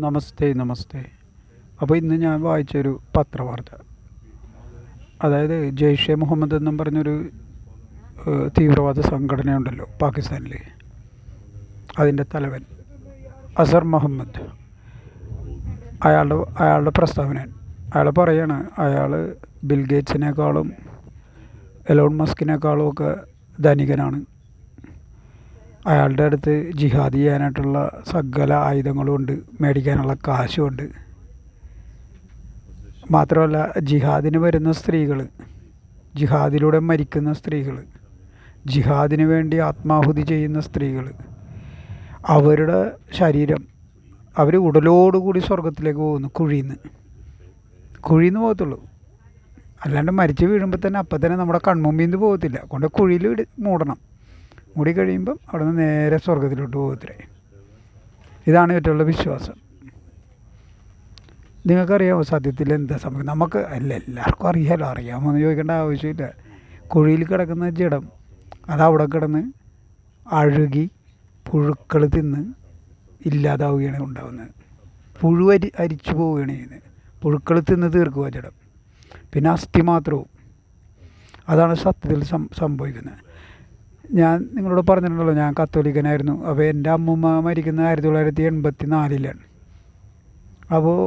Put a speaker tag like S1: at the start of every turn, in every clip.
S1: നമസ്തേ നമസ്തേ. അപ്പോൾ ഇന്ന് ഞാൻ വായിച്ചൊരു പത്രവാർത്ത. അതായത് ജെയ്ഷെ മുഹമ്മദ് എന്നും പറഞ്ഞൊരു തീവ്രവാദ സംഘടനയുണ്ടല്ലോ പാകിസ്ഥാനിൽ അതിന്റെ തലവൻ അസർ മുഹമ്മദ്. അയാളുടെ അയാളുടെ പ്രസ്താവന. അയാൾ പറയാണ് അയാൾ ബിൽ ഗേറ്റ്സിനേക്കാളും എലോൺ മസ്കിനേക്കാളും ഒക്കെ ധനികനാണ്. അയാളുടെ അടുത്ത് ജിഹാദ് ചെയ്യാനായിട്ടുള്ള സകല ആയുധങ്ങളും ഉണ്ട്. മേടിക്കാനുള്ള കാശും ഉണ്ട്. മാത്രമല്ല ജിഹാദിന് വരുന്ന സ്ത്രീകൾ ജിഹാദിലൂടെ മരിക്കുന്ന സ്ത്രീകൾ ജിഹാദിന് വേണ്ടി ആത്മാഹുതി ചെയ്യുന്ന സ്ത്രീകൾ അവരുടെ ശരീരം അവർ ഉടലോടുകൂടി സ്വർഗത്തിലേക്ക് പോകുന്നു കുഴിന്ന് കുഴിന്ന് പോകത്തുള്ളൂ. അല്ലാണ്ട് മരിച്ചു വീഴുമ്പോൾ തന്നെ അപ്പം തന്നെ നമ്മുടെ കൺമുമ്പിൽ നിന്ന് പോകത്തില്ല. കൊണ്ട് കുഴിയിൽ മൂടണം. മൂടി കഴിയുമ്പം അവിടെ നിന്ന് നേരെ സ്വർഗത്തിലോട്ട് പോകത്തില്ലേ ഇതാണ് ഏറ്റവും വിശ്വാസം. നിങ്ങൾക്കറിയാമോ സത്യത്തിൽ എന്താ സംഭവിക്കുന്നത് നമുക്ക് അല്ല എല്ലാവർക്കും അറിയാമല്ലോ അറിയാമോ എന്ന് ചോദിക്കേണ്ട ആവശ്യമില്ല. കുഴിയിൽ കിടക്കുന്ന ജഡം അത് അവിടെ കിടന്ന് അഴുകി പുഴുക്കൾ തിന്ന് ഇല്ലാതാവുകയാണ് ഉണ്ടാവുന്നത്. പുഴു അരി അരിച്ചു പോവുകയാണ് ചെയ്യുന്നത്. പുഴുക്കൾ തിന്ന് തീർക്കുക ജഡം. പിന്നെ അസ്ഥി മാത്രവും. അതാണ് സത്യത്തിൽ സംഭവിക്കുന്നത്. ഞാൻ നിങ്ങളോട് പറഞ്ഞിട്ടുണ്ടല്ലോ ഞാൻ കത്തോലിക്കനായിരുന്നു. അപ്പോൾ എന്റെ അമ്മൂമ്മ മരിക്കുന്നത് ആയിരത്തി തൊള്ളായിരത്തി എൺപത്തി നാലിലാണ് അപ്പോൾ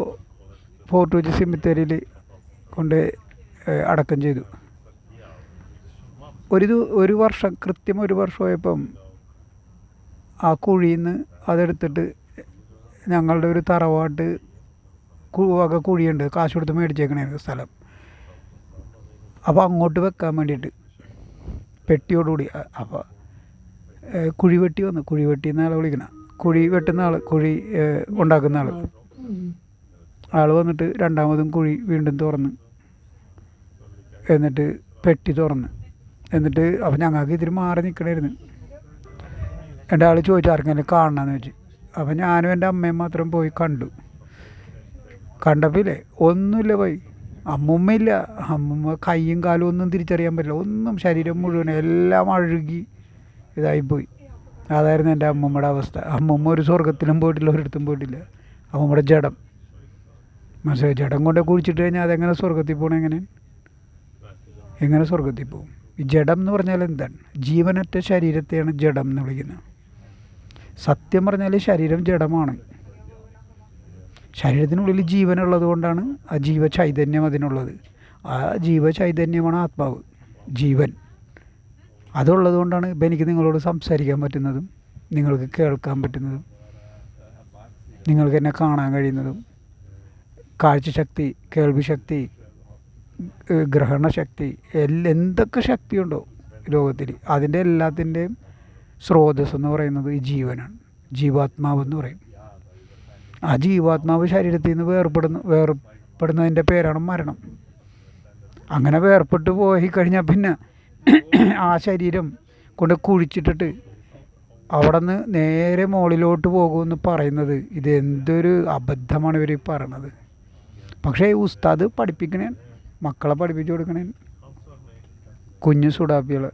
S1: ഫോർട്ട് കൊച്ചി സിമിത്തേരിയിൽ കൊണ്ട് അടക്കം ചെയ്തു. ഒരു ഒരു വർഷം കൃത്യം ഒരു വർഷമായപ്പം ആ കുഴിയിൽ നിന്ന് അതെടുത്തിട്ട് ഞങ്ങളുടെ ഒരു തറവാട്ട് വക കുഴിയുണ്ട്. കാശ് കൊടുത്ത് മേടിച്ചേക്കണേ സ്ഥലം. അപ്പോൾ അങ്ങോട്ട് വെക്കാൻ വേണ്ടിയിട്ട് പെട്ടിയോടുകൂടി അപ്പോൾ കുഴിവെട്ടി കുഴി വെട്ടി വന്നു കുഴി വെട്ടി എന്ന ആളെ വിളിക്കണം. കുഴി വെട്ടുന്ന ആൾ കുഴി ഉണ്ടാക്കുന്ന ആൾ ആൾ വന്നിട്ട് രണ്ടാമതും കുഴി വീണ്ടും തുറന്ന്. എന്നിട്ട് പെട്ടി തുറന്ന്. എന്നിട്ട് അപ്പം ഞങ്ങൾക്ക് ഇതിൽ മാറി നിൽക്കണമായിരുന്നു എന്റെ ആൾ ചോദിച്ചു ആർക്കെങ്കിലും കാണണമെന്ന് വെച്ച് അപ്പം ഞാനും എന്റെ അമ്മയും മാത്രം പോയി കണ്ടു. കണ്ടപ്പോൾ ഇല്ലേ ഒന്നുമില്ല പോയി. അമ്മുമ്മയില്ല. അമ്മുമ്മ കൈയും കാലും ഒന്നും തിരിച്ചറിയാൻ പറ്റില്ല. ഒന്നും ശരീരം മുഴുവൻ എല്ലാം അഴുകി ഇതായിപ്പോയി അതായിരുന്നു എന്റെ അമ്മമ്മയുടെ അവസ്ഥ. അമ്മമ്മ ഒരു സ്വർഗത്തിലും പോയിട്ടില്ല ഒരിടത്തും പോയിട്ടില്ല. അമ്മമ്മയുടെ ജഡം. മനസ്സിലായി? ജഡം കൊണ്ട് കുഴിച്ചിട്ട് കഴിഞ്ഞാൽ അതെങ്ങനെ സ്വർഗത്തിൽ പോകണം എങ്ങനെ? എങ്ങനെ സ്വർഗത്തിൽ പോകും ഈ ജഡം എന്ന് പറഞ്ഞാൽ എന്താണ്? ജീവനറ്റ ശരീരത്തെയാണ് ജഡം എന്ന് വിളിക്കുന്നത്. സത്യം പറഞ്ഞാൽ ശരീരം ജഡമാണ്. ശരീരത്തിനുള്ളിൽ ജീവനുള്ളത് കൊണ്ടാണ് ആ ജീവ ചൈതന്യം അതിനുള്ളത്. ആ ജീവ ചൈതന്യമാണ് ആത്മാവ്. ജീവൻ. അതുള്ളത് കൊണ്ടാണ് ഇപ്പം എനിക്ക് നിങ്ങളോട് സംസാരിക്കാൻ പറ്റുന്നതും നിങ്ങൾക്ക് കേൾക്കാൻ പറ്റുന്നതും നിങ്ങൾക്ക് എന്നെ കാണാൻ കഴിയുന്നതും. കാഴ്ചശക്തി കേൾവിശക്തി ഏഹ് ഗ്രഹണശക്തി എല്ലാ എന്തൊക്കെ ശക്തിയുണ്ടോ ലോകത്തിൽ. അതിന്റെ എല്ലാത്തിന്റെയും സ്രോതസ്സെന്ന് പറയുന്നത് ഈ ജീവനാണ്. ജീവാത്മാവെന്ന് പറയും. ആ ജീവാത്മാവ് ശരീരത്തിൽ നിന്ന് വേർപെടുന്ന വേർപ്പെടുന്നതിന്റെ പേരാണ് മരണം. അങ്ങനെ വേർപെട്ട് പോയി കഴിഞ്ഞാൽ പിന്നെ ആ ശരീരം കൊണ്ട് കുഴിച്ചിട്ടിട്ട് അവിടെ നിന്ന് നേരെ മുകളിലോട്ട് പോകുമെന്ന് പറയുന്നത് ഇത് എന്തൊരു അബദ്ധമാണ് ഇവർ പറയണത്. പക്ഷേ ഉസ്താദ് പഠിപ്പിക്കണേ മക്കളെ പഠിപ്പിച്ചു കൊടുക്കണേ കുഞ്ഞു സുഡാപ്പികൾ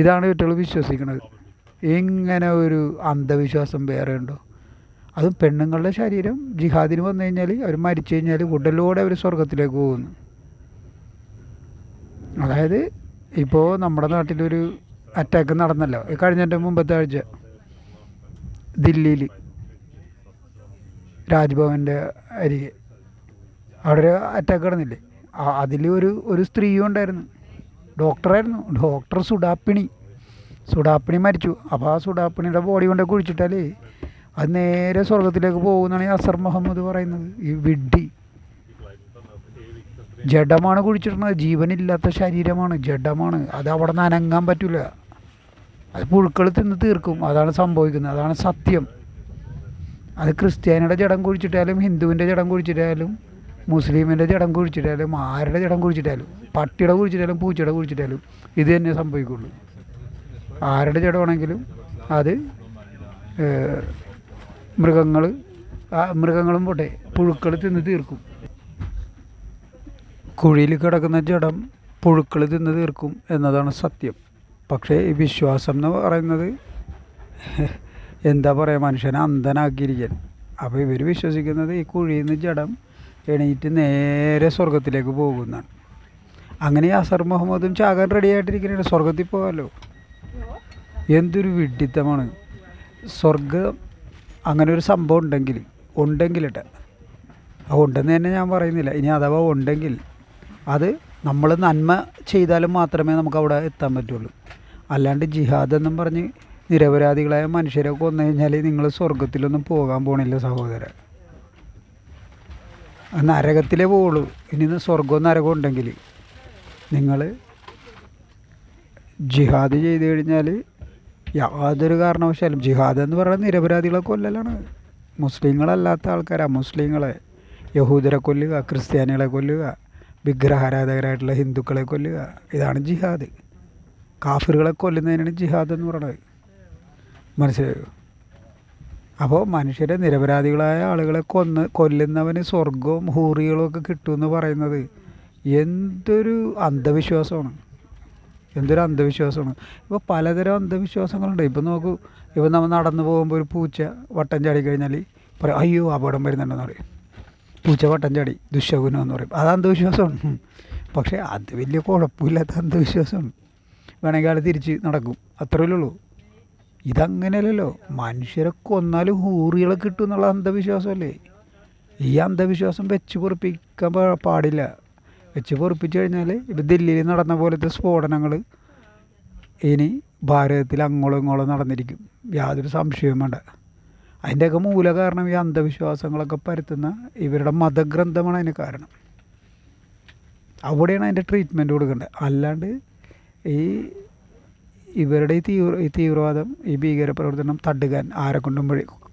S1: ഇതാണ് കുട്ടികൾ വിശ്വസിക്കുന്നത് ഇങ്ങനെ ഒരു അന്ധവിശ്വാസം വേറെ ഉണ്ടോ? അതും പെണ്ണുങ്ങളുടെ ശരീരം ജിഹാദിന് വന്നു കഴിഞ്ഞാൽ അവർ മരിച്ചു കഴിഞ്ഞാൽ ഉടലോടെ അവർ സ്വർഗത്തിലേക്ക് പോകുന്നു. അതായത് ഇപ്പോൾ നമ്മുടെ നാട്ടിലൊരു അറ്റാക്ക് നടന്നല്ലോ. കഴിഞ്ഞതിന്റെ മുമ്പത്തെ ആഴ്ച. ദില്ലിയിൽ രാജ്ഭവന്റെ അരികെ. അവിടെ ഒരു അറ്റാക്ക് നടന്നില്ലേ? അതിൽ ഒരു ഒരു സ്ത്രീയും ഉണ്ടായിരുന്നു. ഡോക്ടറായിരുന്നു. ഡോക്ടർ സുഡാപ്പിണി. സുഡാപ്പിണി മരിച്ചു. അപ്പോൾ ആ സുഡാപ്പിണിയുടെ ബോഡി കൊണ്ട് കുഴിച്ചിട്ടാലേ അത് നേരെ സ്വർഗത്തിലേക്ക് പോകുന്നതാണ് ഈ അസർ മുഹമ്മദ് പറയുന്നത്. ഈ വിഡ്ഢി. ജഡമാണ് കുഴിച്ചിടുന്നത്. ജീവനില്ലാത്ത ശരീരമാണ്. ജഡമാണ്. അത് അവിടെ നിന്ന് അനങ്ങാൻ പറ്റില്ല അത് പുഴുക്കൾ തിന്ന് തീർക്കും. അതാണ് സംഭവിക്കുന്നത്. അതാണ് സത്യം. അത് ക്രിസ്ത്യാനിയുടെ ജഡം കുഴിച്ചിട്ടാലും ഹിന്ദുവിന്റെ ജഡം കുഴിച്ചിട്ടാലും മുസ്ലിമിന്റെ ജഡം കുഴിച്ചിട്ടാലും ആരുടെ ജഡം കുഴിച്ചിട്ടാലും പട്ടിയുടെ കുഴിച്ചിട്ടാലും പൂച്ചയുടെ കുഴിച്ചിട്ടാലും ഇത് തന്നെ സംഭവിക്കുള്ളൂ. ആരുടെ ജഡമാണെങ്കിലും അത് മൃഗങ്ങൾ മൃഗങ്ങളും പോട്ടെ പുഴുക്കൾ തിന്ന് തീർക്കും. കുഴിയിൽ കിടക്കുന്ന ജഡം പുഴുക്കൾ തിന്ന് തീർക്കും എന്നതാണ് സത്യം. പക്ഷേ ഈ വിശ്വാസം എന്ന് പറയുന്നത് എന്താ പറയുക മനുഷ്യനെ അന്ധനാക്കിയിരിക്കാൻ. അപ്പോൾ ഇവർ വിശ്വസിക്കുന്നത് ഈ കുഴിയിൽ നിന്ന് ജഡം എണീറ്റ് നേരെ സ്വർഗത്തിലേക്ക് പോകുന്നതാണ്. അങ്ങനെ അസർ മുഹമ്മദും ചാകാൻ റെഡി ആയിട്ടിരിക്കുന്നുണ്ട് സ്വർഗത്തിൽ പോകാമല്ലോ എന്തൊരു വിഡ്ഢിത്തമാണ്. സ്വർഗം അങ്ങനെ ഒരു സംഭവം ഉണ്ടെങ്കിൽ ഉണ്ടെങ്കിലിട്ട്. ആ ഉണ്ടെന്ന് തന്നെ ഞാൻ പറയുന്നില്ല. ഇനി അഥവാ ഉണ്ടെങ്കിൽ അത് നമ്മൾ നന്മ ചെയ്താലും മാത്രമേ നമുക്ക് അവിടെ എത്താൻ പറ്റുള്ളൂ. അല്ലാണ്ട് ജിഹാദ് എന്നും പറഞ്ഞ് നിരപരാധികളായ മനുഷ്യരെ കൊന്നു കഴിഞ്ഞാൽ നിങ്ങൾ സ്വർഗത്തിലൊന്നും പോകാൻ പോണില്ല സഹോദരൻ. നരകത്തിലേ പോവുള്ളൂ. ഇനി സ്വർഗവും നരകവും ഉണ്ടെങ്കിൽ നിങ്ങൾ ജിഹാദ് ചെയ്ത് കഴിഞ്ഞാൽ യാതൊരു കാരണവശാലും ജിഹാദ് എന്ന് പറയുന്നത് നിരപരാധികളെ കൊല്ലലാണ്. മുസ്ലിങ്ങളല്ലാത്ത ആൾക്കാരാ. മുസ്ലിങ്ങളെ യഹൂദരെ കൊല്ലുക ക്രിസ്ത്യാനികളെ കൊല്ലുക വിഗ്രഹാരാധകരായിട്ടുള്ള ഹിന്ദുക്കളെ കൊല്ലുക ഇതാണ് ജിഹാദ്. കാഫിറുകളെ കൊല്ലുന്നതിനാണ് ജിഹാദ് എന്ന് പറയുന്നത് മനസ്സിലായോ? അപ്പോൾ മനുഷ്യരെ നിരപരാധികളായ ആളുകളെ കൊന്ന് കൊല്ലുന്നവന് സ്വർഗവും ഹൂറികളും ഒക്കെ കിട്ടുമെന്ന് പറയുന്നത് എന്തൊരു അന്ധവിശ്വാസമാണ്. എന്തൊരു അന്ധവിശ്വാസമാണ്. ഇപ്പോൾ പലതരം അന്ധവിശ്വാസങ്ങളുണ്ട്. ഇപ്പം നോക്കൂ ഇപ്പം നമ്മൾ നടന്നു പോകുമ്പോൾ ഒരു പൂച്ച വട്ടം ചാടി കഴിഞ്ഞാൽ പറയും അയ്യോ അപകടം വരുന്നുണ്ടെന്ന് പറയും. പൂച്ച വട്ടം ചാടി ദുശകുനം എന്ന് പറയും. അത് അന്ധവിശ്വാസമാണ്. പക്ഷേ അത് വലിയ കുഴപ്പമില്ലാത്ത അന്ധവിശ്വാസമാണ്. വേണമെങ്കിൽ ആൾ തിരിച്ച് നടക്കും. അത്രയല്ലേ ഉള്ളൂ. ഇതങ്ങനെയല്ലല്ലോ. മനുഷ്യരെ കൊന്നാലും ഹൂറികളെ കിട്ടും എന്നുള്ള അന്ധവിശ്വാസമല്ലേ? ഈ അന്ധവിശ്വാസം വെച്ച് പൊറപ്പിക്കാൻ പാടില്ല. വെച്ച് പൊറിപ്പിച്ചു കഴിഞ്ഞാൽ ഇപ്പം ദില്ലിയിൽ നടന്ന പോലത്തെ സ്ഫോടനങ്ങൾ ഇനി ഭാരതത്തിൽ അങ്ങോളം ഇങ്ങോളം നടന്നിരിക്കും. യാതൊരു സംശയവും വേണ്ട. അതിന്റെയൊക്കെ മൂല കാരണം ഈ അന്ധവിശ്വാസങ്ങളൊക്കെ പരത്തുന്ന ഇവരുടെ മതഗ്രന്ഥമാണ് അതിന് കാരണം. അവിടെയാണ് അതിന്റെ ട്രീറ്റ്മെന്റ് കൊടുക്കേണ്ടത്. അല്ലാണ്ട് ഈ ഇവരുടെ ഈ തീവ്ര ഈ തീവ്രവാദം ഈ ഭീകരപ്രവർത്തനം തടുകാൻ ആരെ കൊണ്ടും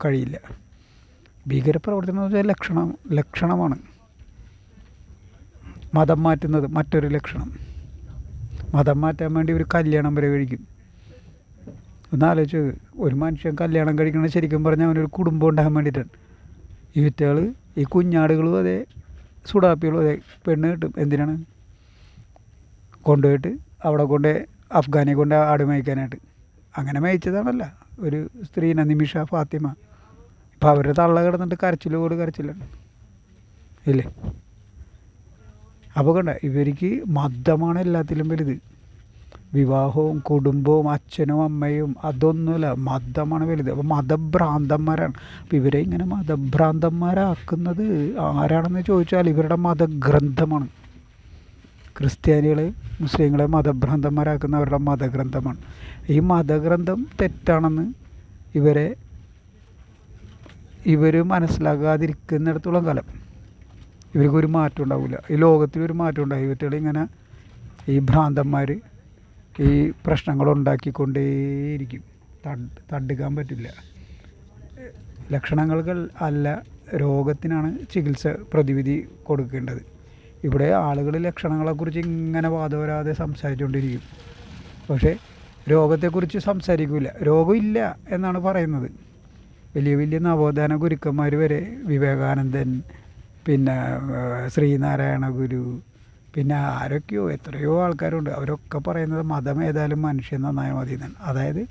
S1: കഴിയില്ല. ഭീകരപ്രവർത്തനം എന്ന് വെച്ചാൽ ലക്ഷണം ലക്ഷണമാണ്. മതം മാറ്റുന്നത് മറ്റൊരു ലക്ഷണം. മതം മാറ്റാൻ വേണ്ടി ഒരു കല്യാണം വരെ കഴിക്കും. ഒന്നാലോചിച്ച് ഒരു മനുഷ്യൻ കല്യാണം കഴിക്കണത് ശരിക്കും പറഞ്ഞാൽ അവനൊരു കുടുംബം ഉണ്ടാകാൻ വേണ്ടിയിട്ടാണ്. ഈ വിറ്റകൾ ഈ കുഞ്ഞാടുകളും അതെ സുഡാപ്പികളും അതെ പെണ്ണ് കിട്ടും. എന്തിനാണ്? കൊണ്ടുപോയിട്ട് അവിടെ കൊണ്ട് അഫ്ഗാനെ കൊണ്ട് ആട് മേയ്ക്കാനായിട്ട്. അങ്ങനെ മേയിച്ചതാണല്ല. ഒരു സ്ത്രീന നിമിഷ ഫാത്തിമ. ഇപ്പം അവരുടെ തള്ള കിടന്നിട്ട് കരച്ചിലോട് കരച്ചിലാണ്. ഇല്ലേ? അപ്പോൾ കണ്ട ഇവർക്ക് മതമാണ് എല്ലാത്തിലും വലുത്. വിവാഹവും കുടുംബവും അച്ഛനും അമ്മയും അതൊന്നുമില്ല മതമാണ് വലുത്. അപ്പോൾ മതഭ്രാന്തന്മാരാണ്. അപ്പോൾ ഇവരെ ഇങ്ങനെ മതഭ്രാന്തന്മാരാക്കുന്നത് ആരാണെന്ന് ചോദിച്ചാൽ ഇവരുടെ മതഗ്രന്ഥമാണ്. ക്രിസ്ത്യാനികളെ മുസ്ലിങ്ങളെ മതഭ്രാന്തന്മാരാക്കുന്ന അവരുടെ മതഗ്രന്ഥമാണ്. ഈ മതഗ്രന്ഥം തെറ്റാണെന്ന് ഇവരെ ഇവർ മനസ്സിലാകാതിരിക്കുന്നിടത്തോളം കാലം. ഇവർക്കൊരു മാറ്റം ഉണ്ടാവില്ല. ഈ ലോകത്തിൽ ഒരു മാറ്റം ഉണ്ടായി. ഇവറ്റകൾ ഇങ്ങനെ ഈ ഭ്രാന്തന്മാർ ഈ പ്രശ്നങ്ങൾ ഉണ്ടാക്കിക്കൊണ്ടേയിരിക്കും തട് തടുക്കാൻ പറ്റില്ല. ലക്ഷണങ്ങൾ അല്ല രോഗത്തിനാണ് ചികിത്സ പ്രതിവിധി കൊടുക്കേണ്ടത്. ഇവിടെ ആളുകൾ ലക്ഷണങ്ങളെക്കുറിച്ച് ഇങ്ങനെ വാദവരാതെ സംസാരിച്ചുകൊണ്ടിരിക്കും പക്ഷേ രോഗത്തെക്കുറിച്ച് സംസാരിക്കില്ല രോഗമില്ല എന്നാണ് പറയുന്നത്. വലിയ വലിയ നവോത്ഥാന ഗുരുക്കന്മാർ വരെ വിവേകാനന്ദൻ പിന്നെ ശ്രീനാരായണ ഗുരു പിന്നെ ആരൊക്കെയോ എത്രയോ ആൾക്കാരുണ്ട്. അവരൊക്കെ പറയുന്നത് മതം ഏതായാലും മനുഷ്യൻ നന്നായാൽ മതി എന്നാണ് അതായത്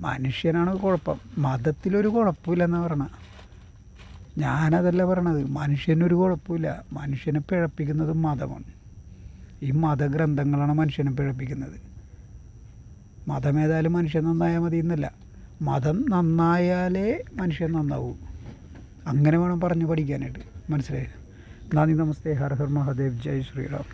S1: മനുഷ്യനാണ് കുഴപ്പം. മതത്തിലൊരു കുഴപ്പമില്ലെന്നാണ് പറഞ്ഞത് ഞാനതല്ല പറയണത്. മനുഷ്യനൊരു കുഴപ്പമില്ല. മനുഷ്യനെ പിഴപ്പിക്കുന്നത് മതമാണ്. ഈ മതഗ്രന്ഥങ്ങളാണ് മനുഷ്യനെ പിഴപ്പിക്കുന്നത്. മതം ഏതായാലും മനുഷ്യൻ നന്നായാൽ മതി എന്നല്ല മതം നന്നായാലേ മനുഷ്യൻ നന്നാവൂ. അങ്ങനെ വേണം പറഞ്ഞു പഠിക്കാനായിട്ട്. മനസ്സിലായത് നന്ദി നമസ്തേ ഹർ ഹർ മഹാദേവ് ജയ് ശ്രീറാം